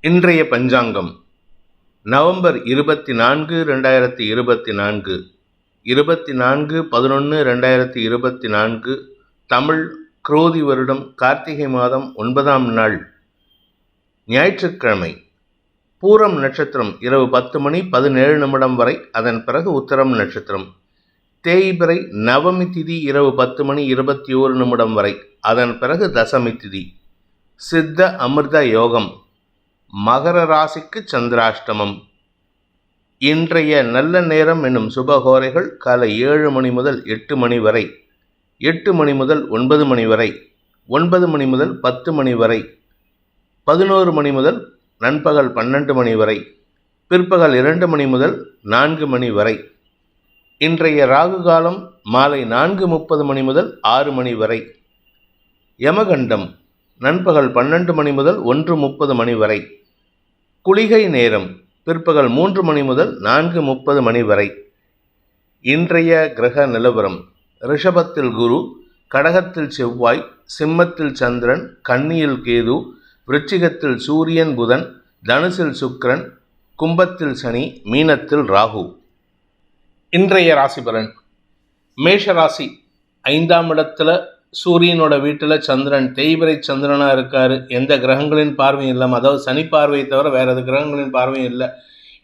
இன்றைய பஞ்சாங்கம். நவம்பர் இருபத்தி நான்கு ரெண்டாயிரத்தி இருபத்தி நான்கு இருபத்தி நான்கு பதினொன்று ரெண்டாயிரத்தி இருபத்தி நான்கு தமிழ் குரோதி வருடம் கார்த்திகை மாதம் ஒன்பதாம் நாள். ஞாயிற்றுக்கிழமை. பூரம் நட்சத்திரம் இரவு பத்து மணி பதினேழு நிமிடம் வரை அதன் பிறகு உத்தரம் நட்சத்திரம். தேய்பிறை நவமி திதி இரவு பத்து மணி இருபத்தி ஓரு நிமிடம் வரை அதன் பிறகு தசமி திதி. சித்த அமிர்த யோகம். மகர ராசிக்கு சந்திராஷ்டமம். இன்றைய நல்ல நேரம் என்னும் சுபகோரைகள் காலை ஏழு மணி முதல் எட்டு மணி வரை எட்டு மணி முதல் ஒன்பது மணி வரை ஒன்பது மணி முதல் பத்து மணி வரை பதினோரு மணி முதல் நண்பகல் பன்னெண்டு மணி வரை பிற்பகல் இரண்டு மணி முதல் நான்கு மணி வரை. இன்றைய ராகு காலம் மாலை நான்கு முப்பது மணி முதல் ஆறு மணி வரை. யமகண்டம் நண்பகல் பன்னெண்டு மணி முதல் ஒன்று முப்பது மணி வரை. குளிகை நேரம் பிற்பகல் மூன்று மணி முதல் நான்கு முப்பது மணி வரை. இன்றைய கிரக நிலவரம் ரிஷபத்தில் குரு கடகத்தில் செவ்வாய் சிம்மத்தில் சந்திரன் கன்னியில் கேது விருச்சிகத்தில் சூரியன் புதன் தனுசில் சுக்ரன் கும்பத்தில் சனி மீனத்தில் ராகு. இன்றைய ராசி பலன் மேஷ ராசி ஐந்தாம் இடத்துல சூரியனோட வீட்டில் சந்திரன் தேய்பிரை சந்திரனாக இருக்கார். எந்த கிரகங்களின் பார்வையும் இல்லாமல் அதாவது சனி பார்வையை தவிர வேறு எது கிரகங்களின் பார்வையும் இல்லை.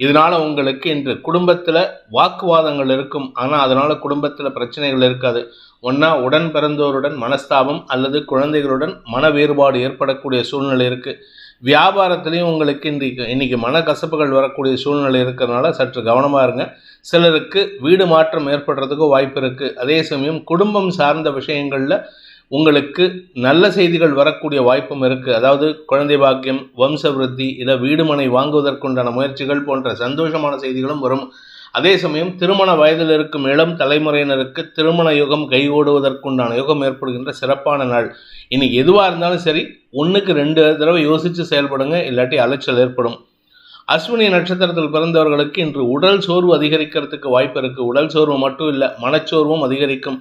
இதனால் உங்களுக்கு இன்று குடும்பத்தில் வாக்குவாதங்கள் இருக்கும். ஆனால் அதனால் குடும்பத்தில் பிரச்சனைகள் இருக்காது. ஒன்றா உடன் பிறந்தோருடன் மனஸ்தாபம் அல்லது குழந்தைகளுடன் மன வேறுபாடு ஏற்படக்கூடிய சூழ்நிலை இருக்குது வியாபாரத்துலேயும் உங்களுக்கு இன்றைக்கு இன்றைக்கி மனக்கசப்புகள் வரக்கூடிய சூழ்நிலை இருக்கிறதுனால சற்று கவனமாக இருங்க. சிலருக்கு வீடு மாற்றம் ஏற்படுறதுக்கும் வாய்ப்பு இருக்குது அதே சமயம் குடும்பம் சார்ந்த விஷயங்களில் உங்களுக்கு நல்ல செய்திகள் வரக்கூடிய வாய்ப்பும் இருக்குது அதாவது குழந்தை பாக்கியம் வம்ச விருத்தி இல்லை வீடுமனை வாங்குவதற்குண்டான முயற்சிகள் போன்ற சந்தோஷமான செய்திகளும் வரும். அதே சமயம் திருமண வயதில் இருக்கும் இளம் தலைமுறையினருக்கு திருமண யுகம் கைகூடுவதற்குண்டான யுகம் ஏற்படுகின்ற சிறப்பான நாள். இன்னைக்கு எதுவாக இருந்தாலும் சரி ஒன்றுக்கு ரெண்டு தடவை யோசித்து செயல்படுங்க இல்லாட்டி அலைச்சல் ஏற்படும். அஸ்வினி நட்சத்திரத்தில் பிறந்தவர்களுக்கு இன்று உடல் சோர்வு அதிகரிக்கிறதுக்கு வாய்ப்பு இருக்குது உடல் சோர்வு மட்டும் இல்லை மனச்சோர்வும் அதிகரிக்கும்.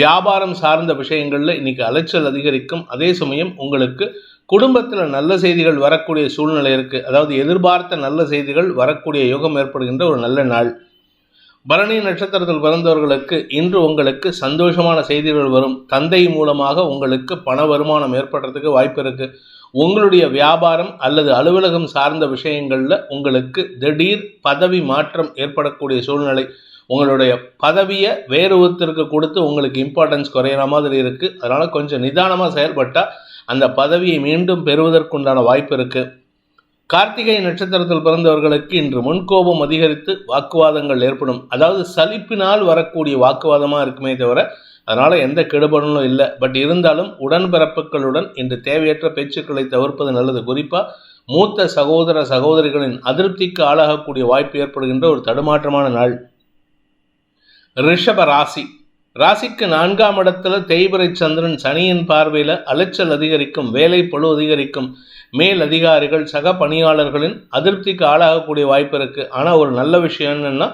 வியாபாரம் சார்ந்த விஷயங்களில் இன்னைக்கு அலைச்சல் அதிகரிக்கும். அதே சமயம் உங்களுக்கு குடும்பத்தில் நல்ல செய்திகள் வரக்கூடிய சூழ்நிலை இருக்குது அதாவது எதிர்பார்த்த நல்ல செய்திகள் வரக்கூடிய யோகம் ஏற்படுகின்ற ஒரு நல்ல நாள். பரணி நட்சத்திரத்தில் பிறந்தவர்களுக்கு இன்று உங்களுக்கு சந்தோஷமான செய்திகள் வரும். தந்தை மூலமாக உங்களுக்கு பண வருமானம் ஏற்படுறதுக்கு வாய்ப்பு இருக்குது உங்களுடைய வியாபாரம் அல்லது அலுவலகம் சார்ந்த விஷயங்களில் உங்களுக்கு திடீர் பதவி மாற்றம் ஏற்படக்கூடிய சூழ்நிலை. உங்களுடைய பதவியை வேறு ஒருத்தருக்கு கொடுத்து உங்களுக்கு இம்பார்ட்டன்ஸ் குறையிற மாதிரி இருக்குது அதனால் கொஞ்சம் நிதானமாக செயல்பட்டால் அந்த பதவியை மீண்டும் பெறுவதற்குண்டான வாய்ப்பு இருக்குது கார்த்திகை நட்சத்திரத்தில் பிறந்தவர்களுக்கு இன்று முன்கோபம் அதிகரித்து வாக்குவாதங்கள் ஏற்படும். அதாவது சலிப்பினால் வரக்கூடிய வாக்குவாதமாக இருக்குமே தவிர அதனால் எந்த கெடுபடலும் இல்லை. பட் இருந்தாலும் உடன்பிறப்புகளுடன் இன்று தேவையற்ற பேச்சுக்களை தவிர்ப்பது நல்லது. குறிப்பாக மூத்த சகோதர சகோதரிகளின் அதிருப்திக்கு ஆளாகக்கூடிய வாய்ப்பு ஏற்படுகின்ற ஒரு தடுமாற்றமான நாள். ரிஷப ராசி. ராசிக்கு நான்காம் இடத்துல தேய்பிரை சந்திரன் சனியின் பார்வையில் அலைச்சல் அதிகரிக்கும் வேலை பழு அதிகரிக்கும். மேல் அதிகாரிகள் சக பணியாளர்களின் அதிருப்திக்கு ஆளாகக்கூடிய வாய்ப்பு இருக்குது ஆனால் ஒரு நல்ல விஷயம் என்னென்னா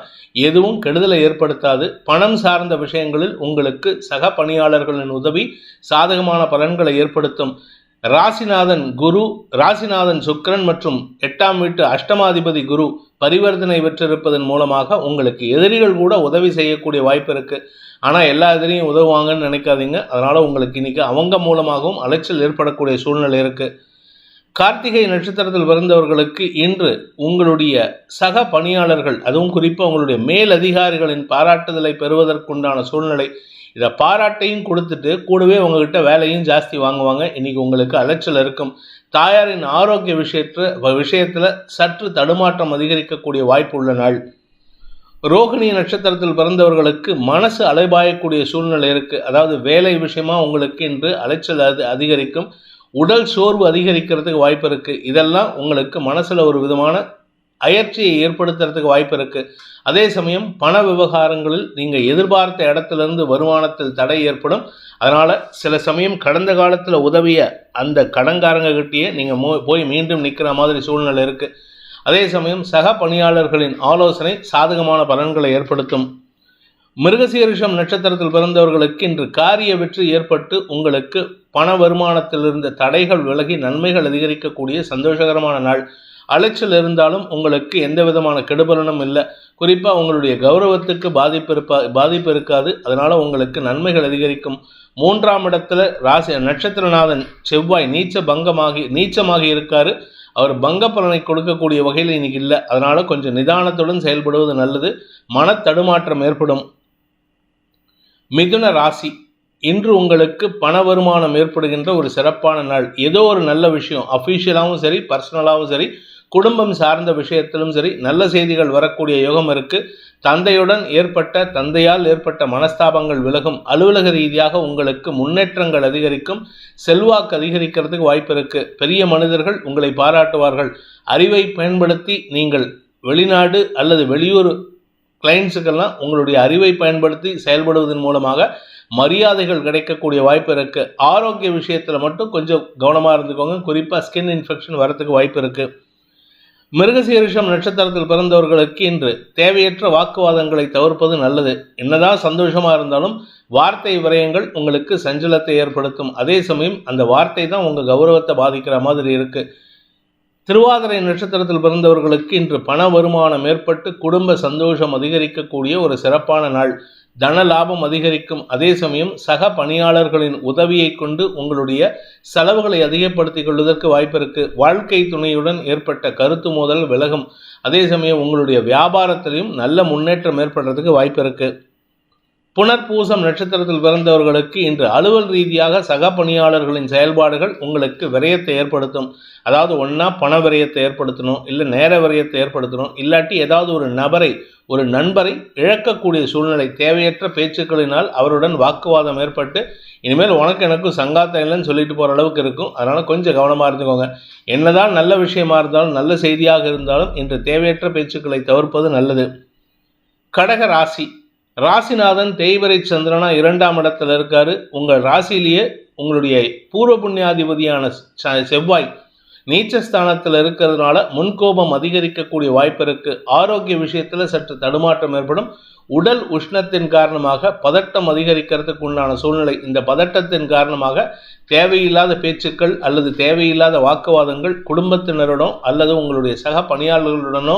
எதுவும் கெடுதலை ஏற்படுத்தாது. பணம் சார்ந்த விஷயங்களில் உங்களுக்கு சக பணியாளர்களின் உதவி சாதகமான பலன்களை ஏற்படுத்தும். ராசிநாதன் குரு ராசிநாதன் சுக்கரன் மற்றும் எட்டாம் வீட்டு அஷ்டமாதிபதி குரு பரிவர்த்தனை பெற்றிருப்பதன் மூலமாக உங்களுக்கு எதிரிகள் கூட உதவி செய்யக்கூடிய வாய்ப்பு இருக்குது ஆனால் எல்லா எதிரியும் உதவுவாங்கன்னு நினைக்காதீங்க. அதனால் உங்களுக்கு இன்றைக்கி அவங்க மூலமாகவும் அலைச்சல் ஏற்படக்கூடிய சூழ்நிலை இருக்குது கார்த்திகை நட்சத்திரத்தில் பிறந்தவர்களுக்கு இன்று உங்களுடைய சக பணியாளர்கள் அதுவும் குறிப்பாக உங்களுடைய மேல் அதிகாரிகளின் பாராட்டுதலை பெறுவதற்குண்டான சூழ்நிலை இதை பாராட்டையும் கொடுத்துட்டு கூடவே உங்ககிட்ட வேலையும் ஜாஸ்தி வாங்குவாங்க. இன்றைக்கி உங்களுக்கு அலைச்சல் இருக்கும். தாயாரின் ஆரோக்கிய விஷயத்தில் விஷயத்தில் சற்று தடுமாற்றம் அதிகரிக்கக்கூடிய வாய்ப்பு உள்ள நாள். ரோகிணி நட்சத்திரத்தில் பிறந்தவர்களுக்கு மனசு அலைபாயக்கூடிய சூழ்நிலை இருக்குது அதாவது வேலை விஷயமா உங்களுக்கு இன்று அலைச்சல் அது அதிகரிக்கும். உடல் சோர்வு அதிகரிக்கிறதுக்கு வாய்ப்பு இருக்குது இதெல்லாம் உங்களுக்கு மனசில் ஒரு விதமான அயற்சியை ஏற்படுத்துறதுக்கு வாய்ப்பு இருக்குது அதே சமயம் பண விவகாரங்களில் நீங்கள் எதிர்பார்த்த இடத்துலேருந்து வருமானத்தில் தடை ஏற்படும். அதனால் சில சமயம் கடந்த காலத்தில் உதவிய அந்த கடன்காரங்க கிட்டேயே நீங்கள் மோ போய் மீண்டும் நிற்கிற மாதிரி சூழ்நிலை இருக்குது அதே சமயம் சக பணியாளர்களின் ஆலோசனை சாதகமான பலன்களை ஏற்படுத்தும். மிருகசீரிஷம் நட்சத்திரத்தில் பிறந்தவர்களுக்கு இன்று காரிய வெற்றி ஏற்பட்டு உங்களுக்கு பண வருமானத்தில் இருந்த தடைகள் விலகி நன்மைகள் அதிகரிக்கக்கூடிய சந்தோஷகரமான நாள். அலைச்சல் இருந்தாலும் உங்களுக்கு எந்த விதமான கெடுபலனும் இல்லை. குறிப்பாக உங்களுடைய கௌரவத்துக்கு பாதிப்பு இருப்பா பாதிப்பு இருக்காது. அதனால் உங்களுக்கு நன்மைகள் அதிகரிக்கும். மூன்றாம் இடத்துல ராசி நட்சத்திரநாதன் செவ்வாய் நீச்ச பங்கமாகி நீச்சமாகி இருக்காரு. அவர் பங்க பலனை கொடுக்கக்கூடிய வகையில் இன்னைக்கு இல்லை. அதனால் கொஞ்சம் நிதானத்துடன் செயல்படுவது நல்லது. மன தடுமாற்றம் ஏற்படும். மிதுன ராசி. இன்று உங்களுக்கு பண வருமானம் ஏற்படுகின்ற ஒரு சிறப்பான நாள். ஏதோ ஒரு நல்ல விஷயம். அஃபீஷியலாகவும் சரி பர்சனலாகவும் சரி குடும்பம் சார்ந்த விஷயத்திலும் சரி நல்ல செய்திகள் வரக்கூடிய யோகம் இருக்குது தந்தையுடன் ஏற்பட்ட தந்தையால் ஏற்பட்ட மனஸ்தாபங்கள் விலகும். அலுவலக ரீதியாக உங்களுக்கு முன்னேற்றங்கள் அதிகரிக்கும். செல்வாக்கு அதிகரிக்கிறதுக்கு வாய்ப்பு இருக்குது பெரிய மனிதர்கள் உங்களை பாராட்டுவார்கள். அறிவை பயன்படுத்தி நீங்கள் வெளிநாடு அல்லது வெளியூர் கிளைண்ட்ஸுக்கெல்லாம் உங்களுடைய அறிவை பயன்படுத்தி செயல்படுவதன் மூலமாக மரியாதைகள் கிடைக்கக்கூடிய வாய்ப்பு இருக்குது ஆரோக்கிய விஷயத்தில் மட்டும் கொஞ்சம் கவனமாக இருந்துக்கோங்க. குறிப்பாக ஸ்கின் இன்ஃபெக்ஷன் வரத்துக்கு வாய்ப்பு இருக்குது மிருகசீரிஷம் நட்சத்திரத்தில் பிறந்தவர்களுக்கு இன்று தேவையற்ற வாக்குவாதங்களை தவிர்ப்பது நல்லது. என்னதான் சந்தோஷமாக இருந்தாலும் வார்த்தை விரயங்கள் உங்களுக்கு சஞ்சலத்தை ஏற்படுத்தும். அதே சமயம் அந்த வார்த்தை தான் உங்கள் கௌரவத்தை பாதிக்கிற மாதிரி இருக்குது திருவாதிரை நட்சத்திரத்தில் பிறந்தவர்களுக்கு இன்று பண வருமானம் ஏற்பட்டு குடும்ப சந்தோஷம் அதிகரிக்கக்கூடிய ஒரு சிறப்பான நாள். தன லாபம் அதிகரிக்கும். அதே சமயம் சக பணியாளர்களின் உதவியை கொண்டு உங்களுடைய செலவுகளை அதிகப்படுத்திக் கொள்வதற்கு வாய்ப்பு இருக்கு. வாழ்க்கை துணையுடன் ஏற்பட்ட கருத்து மோதல் விலகும். அதே சமயம் உங்களுடைய வியாபாரத்திலையும் நல்ல முன்னேற்றம் ஏற்படுறதுக்கு வாய்ப்பு இருக்குது புனர்பூசம் நட்சத்திரத்தில் பிறந்தவர்களுக்கு இன்று அலுவல் ரீதியாக சக பணியாளர்களின் செயல்பாடுகள் உங்களுக்கு விரயத்தை ஏற்படுத்தும். அதாவது ஒன்றா பண விரயத்தை ஏற்படுத்தணும் இல்லை நேர விரயத்தை ஏற்படுத்தணும் இல்லாட்டி ஏதாவது ஒரு நபரை ஒரு நண்பரை இழக்கக்கூடிய சூழ்நிலை தேவையற்ற பேச்சுக்களினால் அவருடன் வாக்குவாதம் ஏற்பட்டு இனிமேல் உனக்கு எனக்கும் சங்காத்தம் இல்லைன்னு சொல்லிட்டு போகிற அளவுக்கு இருக்கும். அதனால் கொஞ்சம் கவனமாக இருந்துக்கோங்க. என்னதான் நல்ல விஷயமா இருந்தாலும் நல்ல செய்தியாக இருந்தாலும் இன்று தேவையற்ற பேச்சுக்களை தவிர்ப்பது நல்லது. கடக ராசி. ராசிநாதன் தேய்வரை சந்திரனா இரண்டாம் இடத்துல இருக்காரு. உங்கள் ராசியிலேயே உங்களுடைய பூர்வ புண்ணியாதிபதியான செவ்வாய் நீச்சஸ்தானத்தில் இருக்கிறதுனால முன்கோபம் அதிகரிக்கக்கூடிய வாய்ப்பு இருக்கு. ஆரோக்கிய விஷயத்தில் சற்று தடுமாற்றம் ஏற்படும். உடல் உஷ்ணத்தின் காரணமாக பதட்டம் அதிகரிக்கிறதுக்கு உண்டான சூழ்நிலை. இந்த பதட்டத்தின் காரணமாக தேவையில்லாத பேச்சுக்கள் அல்லது தேவையில்லாத வாக்குவாதங்கள் குடும்பத்தினருடனோ அல்லது உங்களுடைய சக பணியாளர்களுடனோ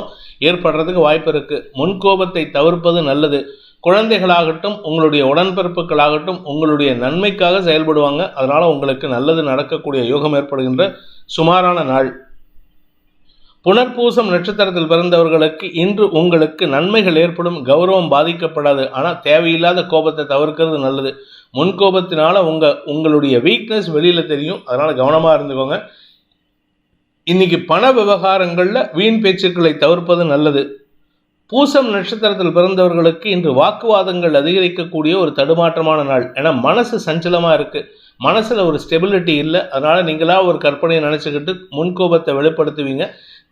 ஏற்படுறதுக்கு வாய்ப்பு இருக்கு. முன்கோபத்தை தவிர்ப்பது நல்லது. குழந்தைகளாகட்டும் உங்களுடைய உடன்பிறப்புகளாகட்டும் உங்களுடைய நன்மைக்காக செயல்படுவாங்க. அதனால் உங்களுக்கு நல்லது நடக்கக்கூடிய யோகம் ஏற்படுகின்ற சுமாரான நாள். புனர்பூசம் நட்சத்திரத்தில் பிறந்தவர்களுக்கு இன்று உங்களுக்கு நன்மைகள் ஏற்படும் கௌரவம் பாதிக்கப்படாது. ஆனால் தேவையில்லாத கோபத்தை தவிர்க்கிறது நல்லது. முன்கோபத்தினால உங்க உங்களுடைய வீக்னஸ் வெளியில் தெரியும். அதனால் கவனமாக இருந்துக்கோங்க. இன்னைக்கு பண விவகாரங்களில் வீண் பேச்சுக்களை தவிர்ப்பது நல்லது. பூசம் நட்சத்திரத்தில் பிறந்தவர்களுக்கு இன்று வாக்குவாதங்கள் அதிகரிக்கக்கூடிய ஒரு தடுமாற்றமான நாள். ஏன்னா மனசு சஞ்சலமாக இருக்குது மனசில் ஒரு ஸ்டெபிலிட்டி இல்லை. அதனால் நீங்களாக ஒரு கற்பனையை நினச்சிக்கிட்டு முன்கோபத்தை வெளிப்படுத்துவீங்க.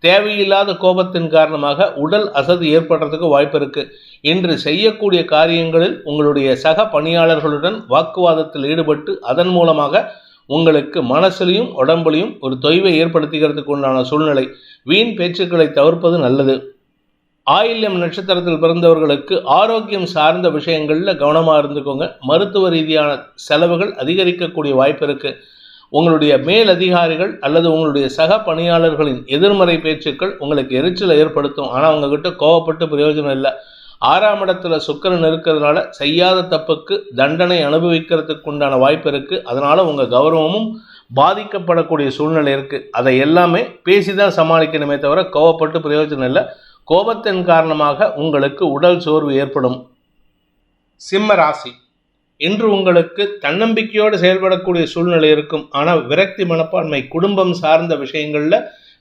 தேவையில்லாத கோபத்தின் காரணமாக உடல் அசதி ஏற்படுறதுக்கு வாய்ப்பு இருக்குது இன்று செய்யக்கூடிய காரியங்களில் உங்களுடைய சக பணியாளர்களுடன் வாக்குவாதத்தில் ஈடுபட்டு அதன் மூலமாக உங்களுக்கு மனசுலையும் உடம்புலையும் ஒரு தொய்வை ஏற்படுத்திக்கிறதுக்கு உண்டான சூழ்நிலை. வீண் பேச்சுக்களை தவிர்ப்பது நல்லது. ஆயில்யம் நட்சத்திரத்தில் பிறந்தவர்களுக்கு ஆரோக்கியம் சார்ந்த விஷயங்களில் கவனமாக இருந்துக்கோங்க. மருத்துவ ரீதியான செலவுகள் அதிகரிக்கக்கூடிய வாய்ப்பு இருக்குது உங்களுடைய மேல் அதிகாரிகள் அல்லது உங்களுடைய சக பணியாளர்களின் எதிர்மறை பேச்சுக்கள் உங்களுக்கு எரிச்சலை ஏற்படுத்தும். ஆனால் உங்ககிட்ட கோவப்பட்டு பிரயோஜனம் இல்லை. ஆறாம் இடத்துல சுக்கரன் இருக்கிறதுனால செய்யாத தப்புக்கு தண்டனை அனுபவிக்கிறதுக்கு உண்டான வாய்ப்பு இருக்குது அதனால் உங்கள் கௌரவமும் பாதிக்கப்படக்கூடிய சூழ்நிலை இருக்குது அதை எல்லாமே பேசி தான் சமாளிக்கணுமே தவிர கோவப்பட்டு பிரயோஜனம் இல்லை. கோபத்தின் காரணமாக உங்களுக்கு உடல் சோர்வு ஏற்படும். சிம்ம ராசி. இன்று உங்களுக்கு தன்னம்பிக்கையோடு செயல்படக்கூடிய சூழ்நிலை இருக்கும். ஆனால் விரக்தி மனப்பான்மை குடும்பம் சார்ந்த விஷயங்களில்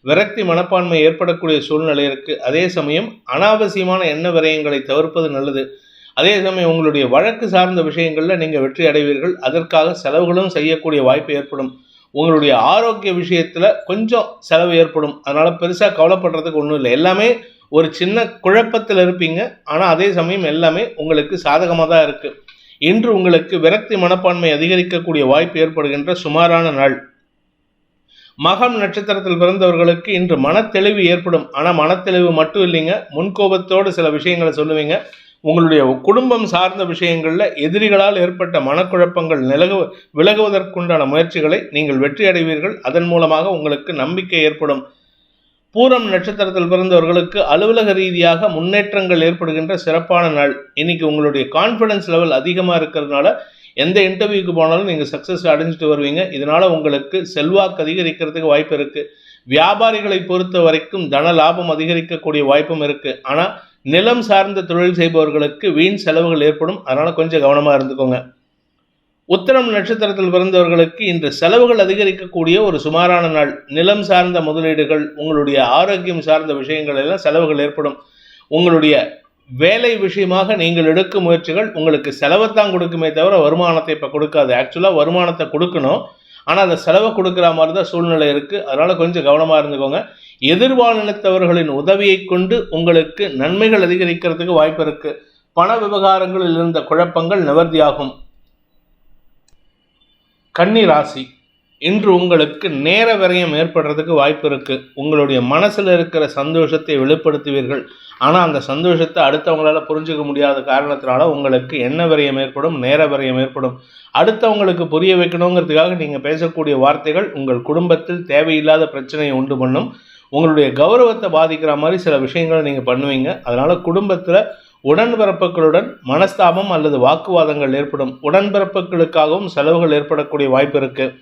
விரக்தி மனப்பான்மை ஏற்படக்கூடிய சூழ்நிலை இருக்குது அதே சமயம் அனாவசியமான எண்ண விரயங்களை தவிர்ப்பது நல்லது. அதே சமயம் உங்களுடைய வழக்கு சார்ந்த விஷயங்களில் நீங்கள் வெற்றி அடைவீர்கள். அதற்காக செலவுகளும் செய்யக்கூடிய வாய்ப்பு ஏற்படும். உங்களுடைய ஆரோக்கிய விஷயத்தில் கொஞ்சம் செலவு ஏற்படும். அதனால் பெருசாக கவலைப்படுறதுக்கு ஒன்றும் இல்லை. எல்லாமே ஒரு சின்ன குழப்பத்தில் இருப்பீங்க. ஆனால் அதே சமயம் எல்லாமே உங்களுக்கு சாதகமாக தான் இருக்குது இன்று உங்களுக்கு விரக்தி மனப்பான்மை அதிகரிக்கக்கூடிய வாய்ப்பு ஏற்படுகின்ற சுமாரான நாள். மகம் நட்சத்திரத்தில் பிறந்தவர்களுக்கு இன்று மனத்தெளிவு ஏற்படும். ஆனால் மனத்தெளிவு மட்டும் இல்லைங்க. முன்கோபத்தோடு சில விஷயங்களை சொல்லுவீங்க. உங்களுடைய குடும்பம் சார்ந்த விஷயங்களில் எதிரிகளால் ஏற்பட்ட மனக்குழப்பங்கள் நிலகு விலகுவதற்குண்டான முயற்சிகளை நீங்கள் வெற்றி அடைவீர்கள் அதன் மூலமாக உங்களுக்கு நம்பிக்கை ஏற்படும். பூரம் நட்சத்திரத்தில் பிறந்தவர்களுக்கு அலுவலக ரீதியாக முன்னேற்றங்கள் ஏற்படுகின்ற சிறப்பான நாள். இன்னைக்கு உங்களுடைய கான்ஃபிடன்ஸ் லெவல் அதிகமாக இருக்கிறதுனால எந்த இன்டர்வியூக்கு போனாலும் நீங்கள் சக்ஸஸ் அடைஞ்சிட்டு வருவீங்க. இதனால உங்களுக்கு செல்வாக்கு அதிகரிக்கிறதுக்கு வாய்ப்பு இருக்கு. வியாபாரிகளை பொறுத்த வரைக்கும் தன லாபம் அதிகரிக்கக்கூடிய வாய்ப்பும் இருக்கு. ஆனால் நிலம் சார்ந்த தொழில் செய்பவர்களுக்கு வீண் செலவுகள் ஏற்படும். அதனால கொஞ்சம் கவனமாக இருந்துக்கோங்க. உத்தரம் நட்சத்திரத்தில் பிறந்தவர்களுக்கு இன்று செலவுகள் அதிகரிக்கக்கூடிய ஒரு சுமாரான நாள். நிலம் சார்ந்த முதலீடுகள் உங்களுடைய ஆரோக்கியம் சார்ந்த விஷயங்கள் எல்லாம் செலவுகள் ஏற்படும். உங்களுடைய வேலை விஷயமாக நீங்கள் எடுக்கும் முயற்சிகள் உங்களுக்கு செலவைத்தான் கொடுக்குமே தவிர வருமானத்தை இப்போ கொடுக்காது. ஆக்சுவலாக வருமானத்தை கொடுக்கணும். ஆனால் அந்த செலவை கொடுக்குற மாதிரி தான் சூழ்நிலை இருக்குது அதனால் கொஞ்சம் கவனமாக இருந்துக்கோங்க. எதிர்பாலினத்தவர்களின் உதவியை கொண்டு உங்களுக்கு நன்மைகள் அதிகரிக்கிறதுக்கு வாய்ப்பு இருக்குது பண விவகாரங்களில் இருந்த குழப்பங்கள் நிவர்த்தியாகும். கன்னி ராசி இன்று உங்களுக்கு நேர விரயம் ஏற்படுறதுக்கு வாய்ப்பு இருக்கு. உங்களுடைய மனசில் இருக்கிற சந்தோஷத்தை வெளிப்படுத்துவீர்கள். ஆனால் அந்த சந்தோஷத்தை அடுத்தவங்களால் புரிஞ்சுக்க முடியாத காரணத்தினால உங்களுக்கு என்ன விரயம் ஏற்படும்? நேர விரயம் ஏற்படும். அடுத்தவங்களுக்கு புரிய வைக்கணுங்கிறதுக்காக நீங்கள் பேசக்கூடிய வார்த்தைகள் உங்கள் குடும்பத்தில் தேவையில்லாத பிரச்சனையை உண்டு பண்ணும். உங்களுடைய கௌரவத்தை பாதிக்கிற மாதிரி சில விஷயங்களை நீங்கள் பண்ணுவீங்க. அதனால் குடும்பத்தில் உடன்பிறப்புகளுடன் மனஸ்தாபம் அல்லது வாக்குவாதங்கள் ஏற்படும். உடன்பிறப்புகளுக்காகவும் செலவுகள் ஏற்படக்கூடிய வாய்ப்பு இருக்கு.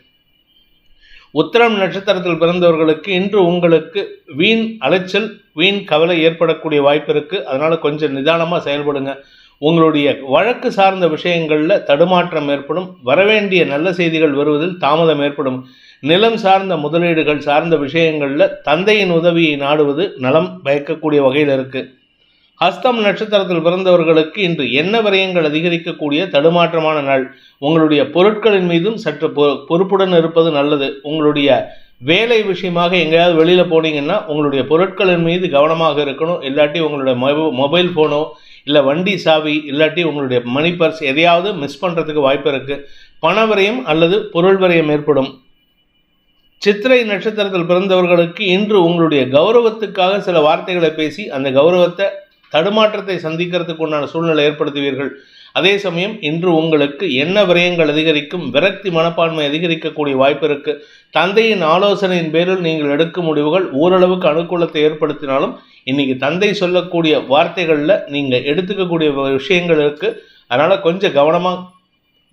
உத்தரம் நட்சத்திரத்தில் பிறந்தவர்களுக்கு இன்று உங்களுக்கு வீண் அலைச்சல் வீண் கவலை ஏற்படக்கூடிய வாய்ப்பு இருக்கு. அதனால கொஞ்சம் நிதானமாக செயல்படுங்க. உங்களுடைய வழக்கு சார்ந்த விஷயங்களில் தடுமாற்றம் ஏற்படும். வரவேண்டிய நல்ல செய்திகள் வருவதில் தாமதம் ஏற்படும். நிலம் சார்ந்த முதலீடுகள் சார்ந்த விஷயங்களில் தந்தையின் உதவியை நாடுவது நலம் பயக்கக்கூடிய வகையில் இருக்குது ஹஸ்தம் நட்சத்திரத்தில் பிறந்தவர்களுக்கு இன்று என்ன விரயங்கள் அதிகரிக்கக்கூடிய தடுமாற்றமான நாள்? உங்களுடைய பொருட்களின் மீதும் சற்று பொ- பொறுப்புடன் இருப்பது நல்லது. உங்களுடைய வேலை விஷயமாக எங்கேயாவது வெளியில் போனீங்கன்னா உங்களுடைய பொருட்களின் மீது கவனமாக இருக்கணும். இல்லாட்டி உங்களுடைய மொபைல் ஃபோனோ இல்லை வண்டி சாவி இல்லாட்டி உங்களுடைய மணி பர்ஸ் எதையாவது மிஸ் பண்ணுறதுக்கு வாய்ப்பு இருக்குது பண விரயம் அல்லது பொருள் விரயம் ஏற்படும். சித்திரை நட்சத்திரத்தில் பிறந்தவர்களுக்கு இன்று உங்களுடைய கௌரவத்துக்காக சில வார்த்தைகளை பேசி அந்த கௌரவத்தை தடுமாற்றத்தை சந்திக்கிறதுக்கு உண்டான சூழ்நிலை ஏற்படுத்துவீர்கள். அதே சமயம் இன்று உங்களுக்கு என்ன விரயங்கள் அதிகரிக்கும் விரக்தி மனப்பான்மை அதிகரிக்கக்கூடிய வாய்ப்பு இருக்கு. தந்தையின் ஆலோசனையின் பேரில் நீங்கள் எடுக்கும் முடிவுகள் ஓரளவுக்கு அனுகூலத்தை ஏற்படுத்தினாலும் இன்னைக்கு தந்தை சொல்லக்கூடிய வார்த்தைகளில் நீங்கள் எடுத்துக்கக்கூடிய விஷயங்கள் இருக்கு. அதனால கொஞ்சம் கவனமாக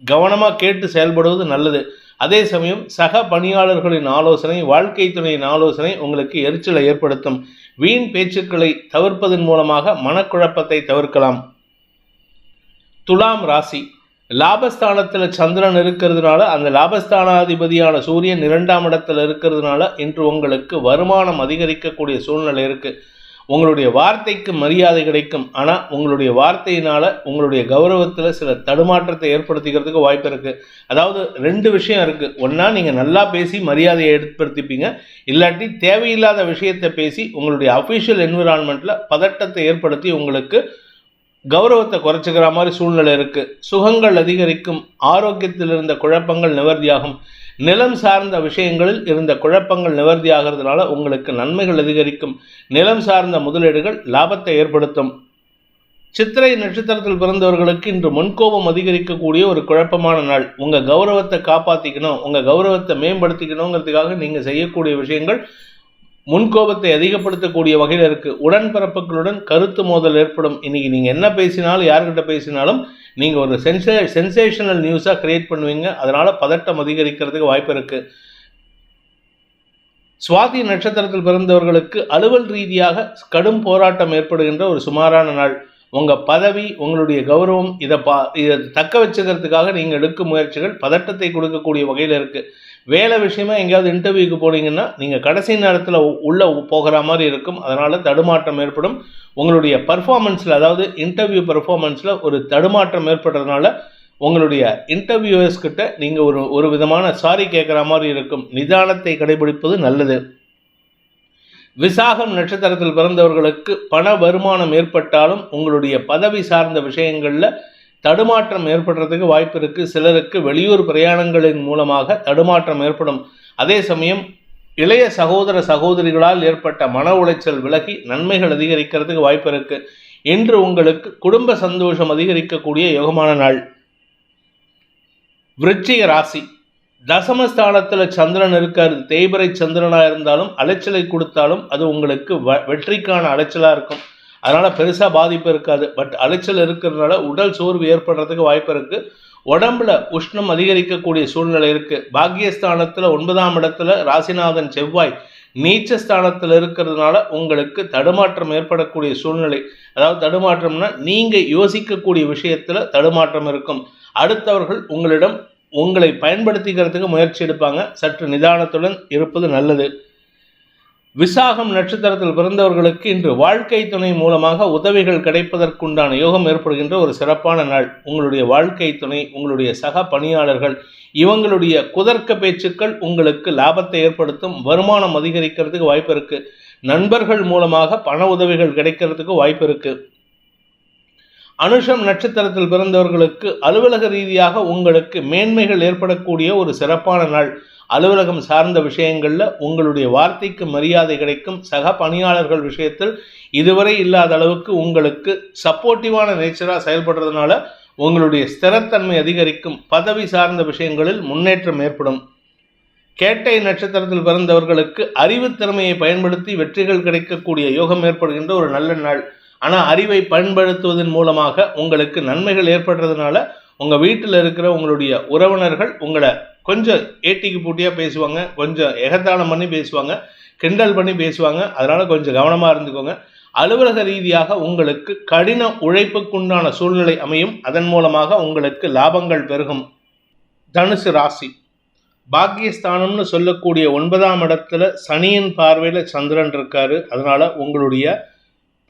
கவனமாக கேட்டு செயல்படுவது நல்லது. அதே சமயம் சக பணியாளர்களின் ஆலோசனை வாழ்க்கை துணையின் ஆலோசனை உங்களுக்கு எரிச்சலை ஏற்படுத்தும். வீண் பேச்சுக்களை தவிர்ப்பதன் மூலமாக மனக்குழப்பத்தை தவிர்க்கலாம். துலாம் ராசி. லாபஸ்தானத்தில் சந்திரன் இருக்கிறதுனால அந்த லாபஸ்தானாதிபதியான சூரியன் இரண்டாம் இடத்துல இருக்கிறதுனால இன்று உங்களுக்கு வருமானம் அதிகரிக்கக்கூடிய சூழ்நிலை இருக்குது உங்களுடைய வார்த்தைக்கு மரியாதை கிடைக்கும். ஆனால் உங்களுடைய வார்த்தையினால உங்களுடைய கௌரவத்தில் சில தடுமாற்றத்தை ஏற்படுத்திக்கிறதுக்கு வாய்ப்பு இருக்குது அதாவது ரெண்டு விஷயம் இருக்குது ஒன்றா நீங்கள் நல்லா பேசி மரியாதையை ஏற்படுத்திப்பீங்க. இல்லாட்டி தேவையில்லாத விஷயத்தை பேசி உங்களுடைய அஃபிஷியல் என்விரான்மெண்ட்டில் பதட்டத்தை ஏற்படுத்தி உங்களுக்கு கௌரவத்தை குறைச்சிக்கிற மாதிரி சூழ்நிலை இருக்குது சுகங்கள் அதிகரிக்கும். ஆரோக்கியத்தில் இருந்த குழப்பங்கள் நிவர்த்தியாகும். நிலம் சார்ந்த விஷயங்களில் இருந்த குழப்பங்கள் நிவர்த்தியாகிறதுனால உங்களுக்கு நன்மைகள் அதிகரிக்கும். நிலம் சார்ந்த முதலீடுகள் லாபத்தை ஏற்படுத்தும். சித்திரை நட்சத்திரத்தில் பிறந்தவர்களுக்கு இன்று முன்கோபம் அதிகரிக்கக்கூடிய ஒரு குழப்பமான நாள். உங்கள் கௌரவத்தை காப்பாற்றிக்கணும் உங்கள் கௌரவத்தை மேம்படுத்திக்கணுங்கிறதுக்காக நீங்கள் செய்யக்கூடிய விஷயங்கள் முன்கோபத்தை அதிகப்படுத்தக்கூடிய வகையில் இருக்குது உடன்பிறப்புகளுடன் கருத்து மோதல் ஏற்படும். இன்னைக்கு நீங்கள் என்ன பேசினாலும் யார்கிட்ட பேசினாலும் நீங்கள் ஒரு சென்சே சென்சேஷனல் நியூஸாக கிரியேட் பண்ணுவீங்க. அதனால் பதட்டம் அதிகரிக்கிறதுக்கு வாய்ப்பு இருக்குது சுவாதி நட்சத்திரத்தில் பிறந்தவர்களுக்கு அலுவல் ரீதியாக கடும் போராட்டம் ஏற்படுகின்ற ஒரு சுமாரான நாள். உங்கள் பதவி உங்களுடைய கௌரவம் இதை பா இதை தக்க வச்சுக்கிறதுக்காக நீங்கள் எடுக்கும் முயற்சிகள் பதட்டத்தை கொடுக்கக்கூடிய வகையில் இருக்குது வேலை விஷயமா எங்கேயாவது இன்டர்வியூக்கு போனீங்கன்னா நீங்கள் கடைசி நேரத்தில் உள்ளே போகிற மாதிரி இருக்கும். அதனால் தடுமாற்றம் ஏற்படும். உங்களுடைய பர்ஃபார்மன்ஸில் அதாவது இன்டர்வியூ பர்ஃபார்மன்ஸில் ஒரு தடுமாற்றம் ஏற்படுறதுனால உங்களுடைய இன்டர்வியூவர்ஸ்கிட்ட நீங்கள் ஒரு ஒரு விதமான சாரி கேட்குற மாதிரி இருக்கும். நிதானத்தை கடைபிடிப்பது நல்லது. விசாகம் நட்சத்திரத்தில் பிறந்தவர்களுக்கு பண வருமானம் ஏற்பட்டாலும் உங்களுடைய பதவி சார்ந்த விஷயங்களில் தடுமாற்றம் ஏற்படுறதுக்கு வாய்ப்பு இருக்குது சிலருக்கு வெளியூர் பிரயாணங்களின் மூலமாக தடுமாற்றம் ஏற்படும். அதே சமயம் இளைய சகோதர சகோதரிகளால் ஏற்பட்ட மன உளைச்சல் விலகி நன்மைகள் அதிகரிக்கிறதுக்கு வாய்ப்பு இருக்கு. இன்று உங்களுக்கு குடும்ப சந்தோஷம் அதிகரிக்கக்கூடிய யோகமான நாள். விருச்சிக ராசி. தசமஸ்தானத்தில் சந்திரன் இருக்காரு தேய்பிரை சந்திரனாக இருந்தாலும் அலைச்சலை கொடுத்தாலும் அது உங்களுக்கு வ வெற்றிக்கான அலைச்சலாக இருக்கும். அதனால் பெருசாக பாதிப்பு இருக்காது. பட் அலைச்சல் இருக்கிறதுனால உடல் சோர்வு ஏற்படுறதுக்கு வாய்ப்பு இருக்குது உடம்புல உஷ்ணம் அதிகரிக்கக்கூடிய சூழ்நிலை இருக்குது பாக்கியஸ்தானத்தில் ஒன்பதாம் இடத்துல ராசிநாதன் செவ்வாய் நீச்சஸ்தானத்தில் இருக்கிறதுனால உங்களுக்கு தடுமாற்றம் ஏற்படக்கூடிய சூழ்நிலை. அதாவது தடுமாற்றம்னா நீங்கள் யோசிக்கக்கூடிய விஷயத்தில் தடுமாற்றம் இருக்கும். அடுத்தவர்கள் உங்களிடம் உங்களை பயன்படுத்திக்கிறதுக்கு முயற்சி எடுப்பாங்க. சற்று நிதானத்துடன் இருப்பது நல்லது. விசாகம் நட்சத்திரத்தில் பிறந்தவர்களுக்கு இன்று வாழ்க்கை துணை மூலமாக உதவிகள் கிடைப்பதற்குண்டான யோகம் ஏற்படுகின்ற ஒரு சிறப்பான நாள். உங்களுடைய வாழ்க்கை துணை உங்களுடைய சக பணியாளர்கள் இவங்களுடைய குதர்க்க பேச்சுக்கள் உங்களுக்கு லாபத்தை ஏற்படுத்தும் வருமானம் அதிகரிக்கிறதுக்கு வாய்ப்பு இருக்குது நண்பர்கள் மூலமாக பண உதவிகள் கிடைக்கிறதுக்கு வாய்ப்பு இருக்குது அனுஷம் நட்சத்திரத்தில் பிறந்தவர்களுக்கு அலுவலக ரீதியாக உங்களுக்கு மேன்மைகள் ஏற்படக்கூடிய ஒரு சிறப்பான நாள். அலுவலகம் சார்ந்த விஷயங்களில் உங்களுடைய வார்த்தைக்கு மரியாதை கிடைக்கும். சக பணியாளர்கள் விஷயத்தில் இதுவரை இல்லாத அளவுக்கு உங்களுக்கு சப்போர்ட்டிவான நேச்சராக செயல்படுறதுனால உங்களுடைய ஸ்திரத்தன்மை அதிகரிக்கும். பதவி சார்ந்த விஷயங்களில் முன்னேற்றம் ஏற்படும். கேட்டை நட்சத்திரத்தில் பிறந்தவர்களுக்கு அறிவு திறமையை பயன்படுத்தி வெற்றிகள் கிடைக்கக்கூடிய யோகம் ஏற்படுகின்ற ஒரு நல்ல நாள். ஆனால் அறிவை பயன்படுத்துவதன் மூலமாக உங்களுக்கு நன்மைகள் ஏற்படுறதுனால உங்கள் வீட்டில் இருக்கிற உங்களுடைய உறவினர்கள் உங்களை கொஞ்சம் ஏட்டிக்கு பூட்டியாக பேசுவாங்க கொஞ்சம் எகத்தாளம் பண்ணி பேசுவாங்க கிண்டல் பண்ணி பேசுவாங்க. அதனால் கொஞ்சம் கவனமாக இருந்துக்கோங்க. அலுவலக ரீதியாக உங்களுக்கு கடின உழைப்புக்குண்டான சூழ்நிலை அமையும். அதன் மூலமாக உங்களுக்கு லாபங்கள் பெருகும். தனுசு ராசி. பாக்கியஸ்தானம்னு சொல்லக்கூடிய ஒன்பதாம் இடத்துல சனியின் பார்வையில் சந்திரன் இருக்காரு. அதனால உங்களுடைய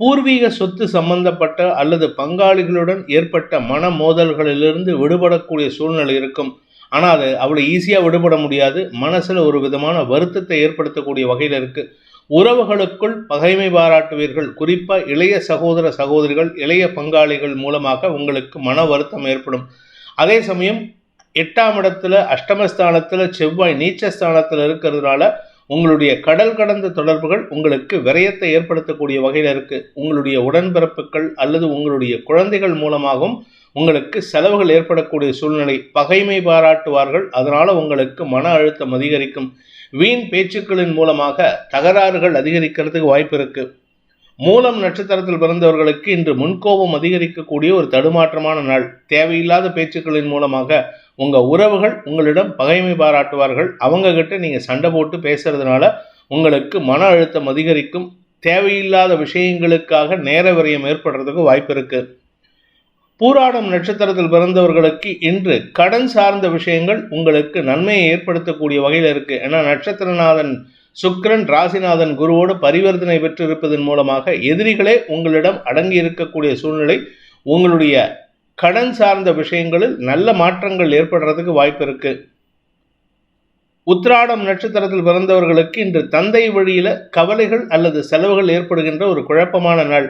பூர்வீக சொத்து சம்பந்தப்பட்ட அல்லது பங்காளிகளுடன் ஏற்பட்ட மன மோதல்களிலிருந்து விடுபடக்கூடிய சூழ்நிலை இருக்கும். ஆனால் அது அவ்வளோ ஈஸியாக விடுபட முடியாது. மனசில் ஒரு விதமான வருத்தத்தை ஏற்படுத்தக்கூடிய வகையில் இருக்குது உறவுகளுக்குள் பகைமை பாராட்டுவீர்கள். குறிப்பாக இளைய சகோதர சகோதரிகள் இளைய பங்காளிகள் மூலமாக உங்களுக்கு மன வருத்தம் ஏற்படும். அதே சமயம் எட்டாம் இடத்துல அஷ்டமஸ்தானத்தில் செவ்வாய் நீச்சஸ்தானத்தில் இருக்கிறதுனால உங்களுடைய கடல் கடந்த தொடர்புகள் உங்களுக்கு விரயத்தை ஏற்படுத்தக்கூடிய வகையில் இருக்குது உங்களுடைய உடன்பிறப்புகள் அல்லது உங்களுடைய குழந்தைகள் மூலமாகவும் உங்களுக்கு செலவுகள் ஏற்படக்கூடிய சூழ்நிலை பகைமை பாராட்டுவார்கள். அதனால் உங்களுக்கு மன அழுத்தம் அதிகரிக்கும். வீண் பேச்சுக்களின் மூலமாக தகராறுகள் அதிகரிக்கிறதுக்கு வாய்ப்பு இருக்குது மூலம் நட்சத்திரத்தில் பிறந்தவர்களுக்கு இன்று முன்கோபம் அதிகரிக்கக்கூடிய ஒரு தடுமாற்றமான நாள். தேவையில்லாத பேச்சுக்களின் மூலமாக உங்கள் உறவுகள் உங்களிடம் பகைமை பாராட்டுவார்கள். அவங்க கிட்ட நீங்கள் சண்டை போட்டு பேசுறதுனால உங்களுக்கு மன அழுத்தம் அதிகரிக்கும். தேவையில்லாத விஷயங்களுக்காக நேர விரயம் ஏற்படுறதுக்கு வாய்ப்பு இருக்கு. பூராடம் நட்சத்திரத்தில் பிறந்தவர்களுக்கு இன்று கடன் சார்ந்த விஷயங்கள் உங்களுக்கு நன்மையை ஏற்படுத்தக்கூடிய வகையில் இருக்கு. ஏன்னா நட்சத்திரநாதன் சுக்கிரன் ராசிநாதன் குருவோடு பரிவர்த்தனை பெற்றிருப்பதன் மூலமாக எதிரிகளே உங்களிடம் அடங்கி இருக்கக்கூடிய சூழ்நிலை உங்களுடைய கடன் சார்ந்த விஷயங்களில் நல்ல மாற்றங்கள் ஏற்படுறதுக்கு வாய்ப்பு இருக்கு. உத்ராடம் நட்சத்திரத்தில் பிறந்தவர்களுக்கு இன்று தந்தை வழியில் கவலைகள் அல்லது செலவுகள் ஏற்படுகின்ற ஒரு குழப்பமான நாள்.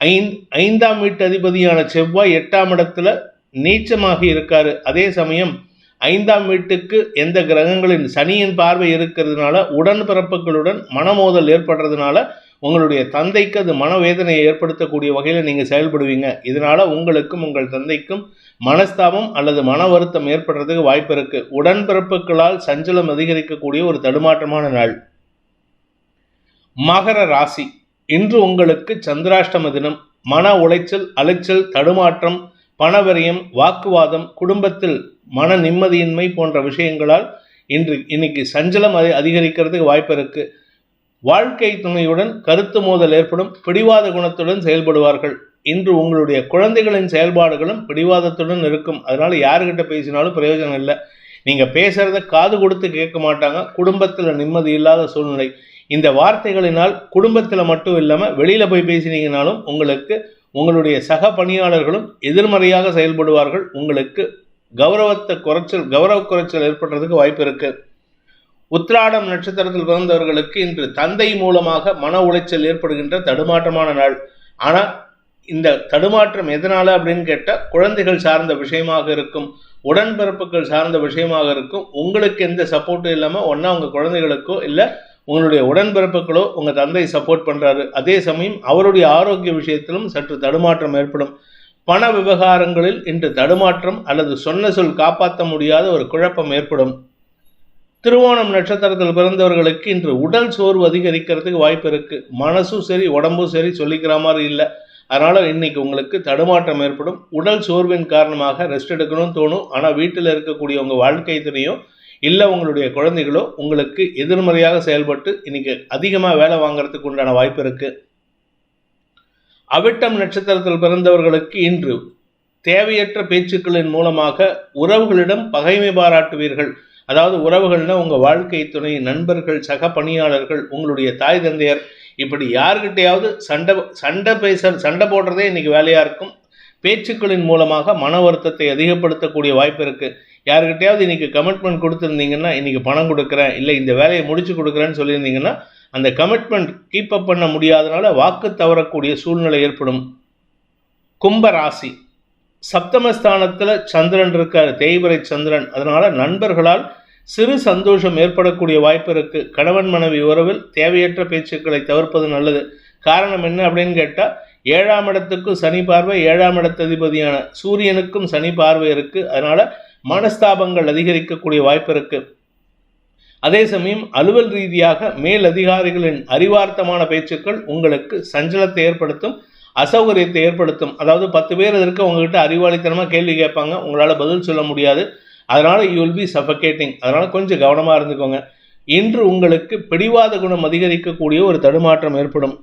ஐந் ஐந்தாம் வீட்டு அதிபதியான செவ்வாய் எட்டாம் இடத்துல நீச்சமாகி இருக்காரு. அதே சமயம் ஐந்தாம் வீட்டுக்கு எந்த கிரகங்களின் சனியின் பார்வை இருக்கிறதுனால உடன்பிறப்புகளுடன் மனமோதல் ஏற்படுறதுனால உங்களுடைய தந்தைக்கு அது மனவேதனையை ஏற்படுத்தக்கூடிய வகையில் நீங்கள் செயல்படுவீங்க. இதனால் உங்களுக்கும் உங்கள் தந்தைக்கும் மனஸ்தாபம் அல்லது மன வருத்தம் ஏற்படுறதுக்கு வாய்ப்பு இருக்குது உடன்பிறப்புகளால் சஞ்சலம் அதிகரிக்கக்கூடிய ஒரு தடுமாற்றமான நாள். மகர ராசி. இன்று உங்களுக்கு சந்திராஷ்டம தினம். மன உளைச்சல் அலைச்சல் தடுமாற்றம் பணவரியம் வாக்குவாதம் குடும்பத்தில் மன நிம்மதியின்மை போன்ற விஷயங்களால் இன்று இன்னைக்கு சஞ்சலம் அதி அதிகரிக்கிறதுக்கு வாய்ப்பு இருக்குது வாழ்க்கை துணையுடன் கருத்து மோதல் ஏற்படும் பிடிவாத குணத்துடன் செயல்படுவார்கள். இன்று உங்களுடைய குழந்தைகளின் செயல்பாடுகளும் பிடிவாதத்துடன் இருக்கும். அதனால யாருக்கிட்ட பேசினாலும் பிரயோஜனம் இல்லை. நீங்க பேசுறத காது கொடுத்து கேட்க மாட்டாங்க. குடும்பத்தில் நிம்மதி இல்லாத சூழ்நிலை. இந்த வார்த்தைகளினால் குடும்பத்தில் மட்டும் இல்லாமல் வெளியில் போய் பேசினீங்கனாலும் உங்களுக்கு உங்களுடைய சக பணியாளர்களும் எதிர்மறையாக செயல்படுவார்கள். உங்களுக்கு கௌரவத்தை குறைச்சல் கௌரவ குறைச்சல் ஏற்படுறதுக்கு வாய்ப்பு இருக்குது உத்ராடம் நட்சத்திரத்தில் பிறந்தவர்களுக்கு இன்று தந்தை மூலமாக மன உளைச்சல் ஏற்படுகின்ற தடுமாற்றமான நாள். ஆனால் இந்த தடுமாற்றம் எதனால அப்படின்னு கேட்டால் குழந்தைகள் சார்ந்த விஷயமாக இருக்கும் உடன்பிறப்புகள் சார்ந்த விஷயமாக இருக்கும் உங்களுக்கு எந்த சப்போர்ட்டும் இல்லாமல் ஒன்றா உங்கள் குழந்தைகளுக்கோ இல்லை உங்களுடைய உடன்பிறப்புகளோ உங்கள் தந்தை சப்போர்ட் பண்ணுறாரு அதே சமயம் அவருடைய ஆரோக்கிய விஷயத்திலும் சற்று தடுமாற்றம் ஏற்படும். பண விவகாரங்களில் இன்று தடுமாற்றம் அல்லது சொன்ன சொல் காப்பாற்ற முடியாத ஒரு குழப்பம் ஏற்படும். திருவோணம் நட்சத்திரத்தில் பிறந்தவர்களுக்கு இன்று உடல் சோர்வு அதிகரிக்கிறதுக்கு வாய்ப்பு இருக்குது மனசும் சரி உடம்பும் சரி சொல்லிக்கிற மாதிரி இல்லை. அதனால் இன்னைக்கு உங்களுக்கு தடுமாற்றம் ஏற்படும். உடல் சோர்வின் காரணமாக ரெஸ்ட் எடுக்கணும்னு தோணும். ஆனால் வீட்டில் இருக்கக்கூடிய உங்கள் வாழ்க்கை துணையோ இல்லை உங்களுடைய குழந்தைகளோ உங்களுக்கு எதிர்மறையாக செயல்பட்டு இன்னைக்கு அதிகமாக வேலை வாங்குறதுக்கு உண்டான வாய்ப்பு இருக்குது அவிட்டம் நட்சத்திரத்தில் பிறந்தவர்களுக்கு இன்று தேவையற்ற பேச்சுக்களின் மூலமாக உறவுகளிடம் பகைமை பாராட்டுவீர்கள். அதாவது உறவுகள்னா உங்கள் வாழ்க்கை துணை நண்பர்கள் சக பணியாளர்கள் உங்களுடைய தாய் தந்தையர் இப்படி யார்கிட்டையாவது சண்டை சண்டை பேச சண்டை போடுறதே இன்றைக்கி வேலையாக இருக்கும். பேச்சுக்களின் மூலமாக மன வருத்தத்தை அதிகப்படுத்தக்கூடிய வாய்ப்பு இருக்குது யாருக்கிட்டையாவது இன்றைக்கி கமிட்மெண்ட் கொடுத்துருந்தீங்கன்னா இன்றைக்கி பணம் கொடுக்குறேன் இல்லை இந்த வேலையை முடிச்சு கொடுக்குறேன்னு சொல்லியிருந்தீங்கன்னா அந்த கமிட்மெண்ட் கீப் அப் பண்ண முடியாதனால வாக்கு தவறக்கூடிய சூழ்நிலை ஏற்படும். கும்ப ராசி. சப்தமஸ்தானத்தில் சந்திரன் இருக்கார் தேய்வரை சந்திரன். அதனால் நண்பர்களால் சிறு சந்தோஷம் ஏற்படக்கூடிய வாய்ப்பு இருக்கு. கணவன் மனைவி உறவில் தேவையற்ற பேச்சுக்களை தவிர்ப்பது நல்லது. காரணம் என்ன அப்படின்னு கேட்டால் ஏழாம் இடத்துக்கும் சனி பார்வை ஏழாம் இடத்ததிபதியான சூரியனுக்கும் சனி பார்வை இருக்கு. அதனால மனஸ்தாபங்கள் அதிகரிக்கக்கூடிய வாய்ப்பு இருக்கு. அதே சமயம் அலுவல் ரீதியாக மேல் அதிகாரிகளின் அறிவார்த்தமான பேச்சுக்கள் உங்களுக்கு சஞ்சலத்தை ஏற்படுத்தும் அசௌகரியத்தை ஏற்படுத்தும். அதாவது பத்து பேர் இருக்க உங்ககிட்ட அறிவாளித்தனமாக கேள்வி கேட்பாங்க. உங்களால் பதில் சொல்ல முடியாது. அதனால் யூ வில் பி சஃபகேட்டிங் அதனால் கொஞ்சம் கவனமாக இருந்துக்கோங்க. இன்று உங்களுக்கு பிடிவாத குணம் அதிகரிக்கக்கூடிய ஒரு தடுமாற்றம் ஏற்படும்.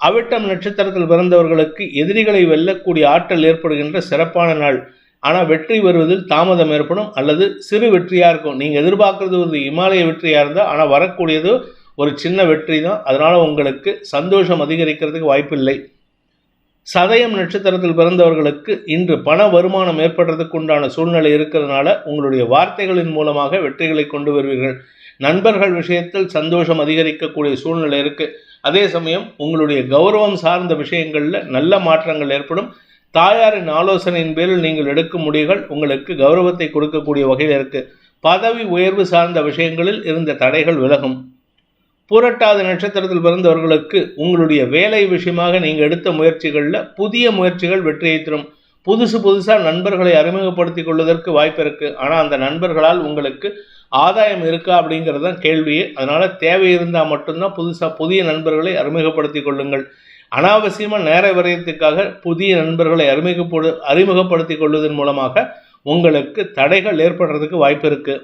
அவிட்டம் நட்சத்திரத்தில் பிறந்தவர்களுக்கு எதிரிகளை வெல்லக்கூடிய ஆற்றல் ஏற்படுகின்ற சிறப்பான நாள். ஆனால் வெற்றி வருவதில் தாமதம் ஏற்படும் அல்லது சிறு வெற்றியாக இருக்கும். நீங்கள் எதிர்பார்க்குறது ஒரு இமாலய வெற்றியாக இருந்தால் ஆனால் வரக்கூடியது ஒரு சின்ன வெற்றி தான் அதனால் உங்களுக்கு சந்தோஷம் அதிகரிக்கிறதுக்கு வாய்ப்பில்லை. சதயம் நட்சத்திரத்தில் பிறந்தவர்களுக்கு இன்று பண வருமானம் ஏற்படுறதுக்கு உண்டான சூழ்நிலை இருக்கிறதுனால உங்களுடைய வார்த்தைகளின் மூலமாக வெற்றிகளை கொண்டு வருவீர்கள். நண்பர்கள் விஷயத்தில் சந்தோஷம் அதிகரிக்கக்கூடிய சூழ்நிலை இருக்கு. அதே சமயம் உங்களுடைய கௌரவம் சார்ந்த விஷயங்களில் நல்ல மாற்றங்கள் ஏற்படும். தாயாரின் ஆலோசனையின் பேரில் நீங்கள் எடுக்கும் முடிவுகள் உங்களுக்கு கௌரவத்தை கொடுக்கக்கூடிய வகையில் இருக்கு. பதவி உயர்வு சார்ந்த விஷயங்களில் இருந்த தடைகள் விலகும். புரட்டாத நட்சத்திரத்தில் பிறந்தவர்களுக்கு உங்களுடைய வேலை விஷயமாக நீங்கள் எடுத்த முயற்சிகளில் புதிய முயற்சிகள் வெற்றியை தரும். புதுசு புதுசாக நண்பர்களை அறிமுகப்படுத்தி கொள்வதற்கு வாய்ப்பு இருக்குது ஆனால் அந்த நண்பர்களால் உங்களுக்கு ஆதாயம் இருக்கா அப்படிங்கிறது தான் கேள்வியே. அதனால் தேவை இருந்தால் மட்டும்தான் புதுசாக புதிய நண்பர்களை அறிமுகப்படுத்தி கொள்ளுங்கள். அனாவசியமாக நேர விரயத்துக்காக புதிய நண்பர்களை அறிமுகப்படு அறிமுகப்படுத்தி கொள்வதன் மூலமாக உங்களுக்கு தடைகள் ஏற்படுறதுக்கு வாய்ப்பு இருக்குது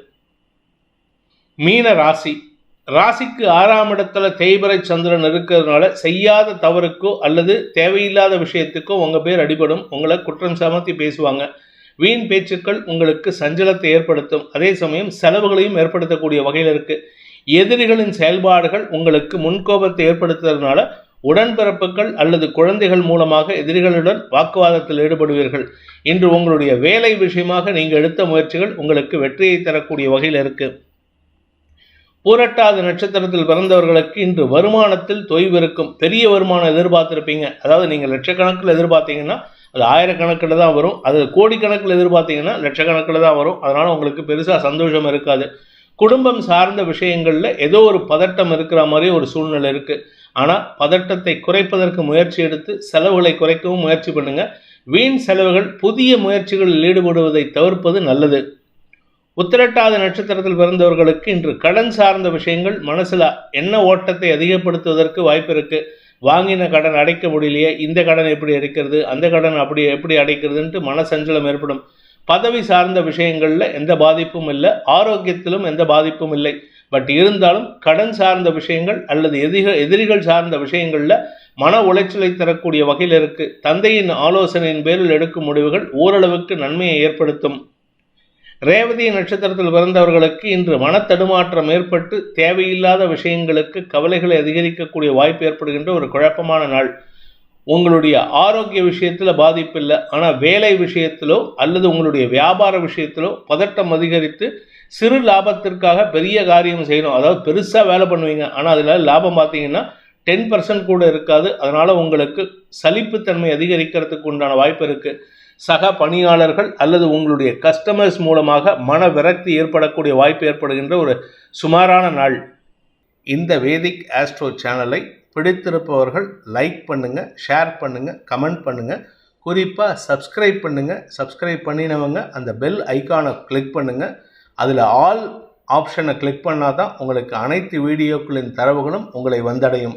மீன ராசி. ராசிக்கு ஆறாம் இடத்துல தேய்பரை சந்திரன் இருக்கிறதுனால செய்யாத தவறுக்கோ அல்லது தேவையில்லாத விஷயத்துக்கோ உங்கள் பேர் அடிபடும். உங்களை குற்றம் சாமத்தி பேசுவாங்க. வீண் பேச்சுக்கள் உங்களுக்கு சஞ்சலத்தை ஏற்படுத்தும். அதே சமயம் செலவுகளையும் ஏற்படுத்தக்கூடிய வகையில் இருக்குது எதிரிகளின் செயல்பாடுகள் உங்களுக்கு முன்கோபத்தை ஏற்படுத்துறதுனால உடன்பிறப்புகள் அல்லது குழந்தைகள் மூலமாக எதிரிகளுடன் வாக்குவாதத்தில் ஈடுபடுவீர்கள். இன்று உங்களுடைய வேலை விஷயமாக நீங்கள் எடுத்த முயற்சிகள் உங்களுக்கு வெற்றியை தரக்கூடிய வகையில் இருக்குது பூரட்டாத நட்சத்திரத்தில் பிறந்தவர்களுக்கு இன்று வருமானத்தில் தொய்வு இருக்கும் பெரிய வருமானம் எதிர்பார்த்துருப்பீங்க. அதாவது நீங்கள் லட்சக்கணக்கில் எதிர்பார்த்தீங்கன்னா அது ஆயிரக்கணக்கில் தான் வரும். அது கோடிக்கணக்கில் எதிர்பார்த்தீங்கன்னா லட்சக்கணக்கில் தான் வரும். அதனால் உங்களுக்கு பெருசாக சந்தோஷம் இருக்காது. குடும்பம் சார்ந்த விஷயங்களில் ஏதோ ஒரு பதட்டம் இருக்கிற மாதிரி ஒரு சூழ்நிலை இருக்குது ஆனால் பதட்டத்தை குறைப்பதற்கு முயற்சி எடுத்து செலவுகளை குறைக்கவும் முயற்சி பண்ணுங்கள் வீண் செலவுகள் புதிய முயற்சிகளில் ஈடுபடுவதை தவிர்ப்பது நல்லது. உத்திரட்டாத நட்சத்திரத்தில் பிறந்தவர்களுக்கு இன்று கடன் சார்ந்த விஷயங்கள் மனசில் என்ன ஓட்டத்தை அதிகப்படுத்துவதற்கு வாய்ப்பு இருக்குது வாங்கின கடன் அடைக்க முடியலையே இந்த கடன் எப்படி அடைக்கிறது? அந்த கடன் அப்படி எப்படி அடைக்கிறதுன்ட்டு மனசஞ்சலம் ஏற்படும். பதவி சார்ந்த விஷயங்களில் எந்த பாதிப்பும் இல்லை ஆரோக்கியத்திலும் எந்த பாதிப்பும் இல்லை. பட் இருந்தாலும் கடன் சார்ந்த விஷயங்கள் அல்லது எதிக எதிரிகள் சார்ந்த விஷயங்களில் மன உளைச்சலை தரக்கூடிய வகையில் இருக்குது தந்தையின் ஆலோசனையின் பேரில் எடுக்கும் முடிவுகள் ஓரளவுக்கு நன்மையை ஏற்படுத்தும். ரேவதி நட்சத்திரத்தில் பிறந்தவர்களுக்கு இன்று மனத்தடுமாற்றம் ஏற்பட்டு தேவையில்லாத விஷயங்களுக்கு கவலைகளை அதிகரிக்கக்கூடிய வாய்ப்பு ஏற்படுகின்ற ஒரு குழப்பமான நாள். உங்களுடைய ஆரோக்கிய விஷயத்தில் பாதிப்பு இல்லை. ஆனால் வேலை விஷயத்திலோ அல்லது உங்களுடைய வியாபார விஷயத்திலோ பதட்டம் அதிகரித்து சிறு லாபத்திற்காக பெரிய காரியம் செய்யணும். அதாவது பெருசாக வேலை பண்ணுவீங்க. ஆனால் அதில் லாபம் பார்த்தீங்கன்னா டென் பர்சன்ட் கூட இருக்காது. அதனால் உங்களுக்கு சலிப்புத்தன்மை அதிகரிக்கிறதுக்கு உண்டான வாய்ப்பு இருக்குது சக பணியாளர்கள் அல்லது உங்களுடைய கஸ்டமர்ஸ் மூலமாக மன விரக்தி ஏற்படக்கூடிய வாய்ப்பு ஏற்படுகின்ற ஒரு சுமாரான நாள். இந்த வேதிக் ஆஸ்ட்ரோ சேனலை பிடித்திருப்பவர்கள் லைக் பண்ணுங்கள் ஷேர் பண்ணுங்கள் கமெண்ட் பண்ணுங்கள் குறிப்பாக சப்ஸ்கிரைப் பண்ணுங்கள் சப்ஸ்கிரைப் பண்ணினவங்க அந்த பெல் ஐக்கானை கிளிக் பண்ணுங்கள் அதில் ஆல் ஆப்ஷனை கிளிக் பண்ணால் தான் உங்களுக்கு அனைத்து வீடியோக்களின் தரவுகளும் உங்களை வந்தடையும்.